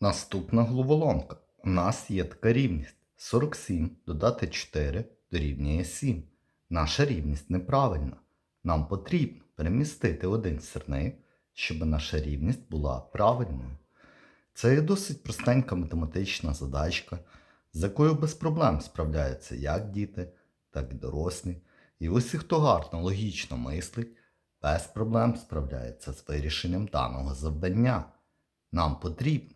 Наступна головоломка. У нас є така рівність. 47 додати 4 дорівнює 7. Наша рівність неправильна. Нам потрібно перемістити один сірник, щоб наша рівність була правильною. Це є досить простенька математична задачка, з якою без проблем справляються як діти, так і дорослі. І усі, хто гарно логічно мислить, без проблем справляється з вирішенням даного завдання. Нам потрібно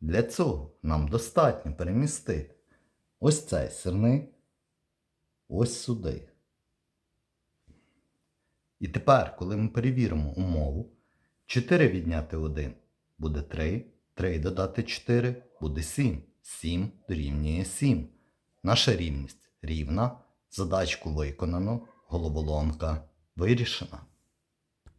Для цього нам достатньо перемістити ось цей сирник ось сюди. І тепер, коли ми перевіримо умову, 4 відняти 1 буде 3, 3 додати 4 буде 7. 7 дорівнює 7. Наша рівність рівна. Задачку виконано, головоломка вирішена.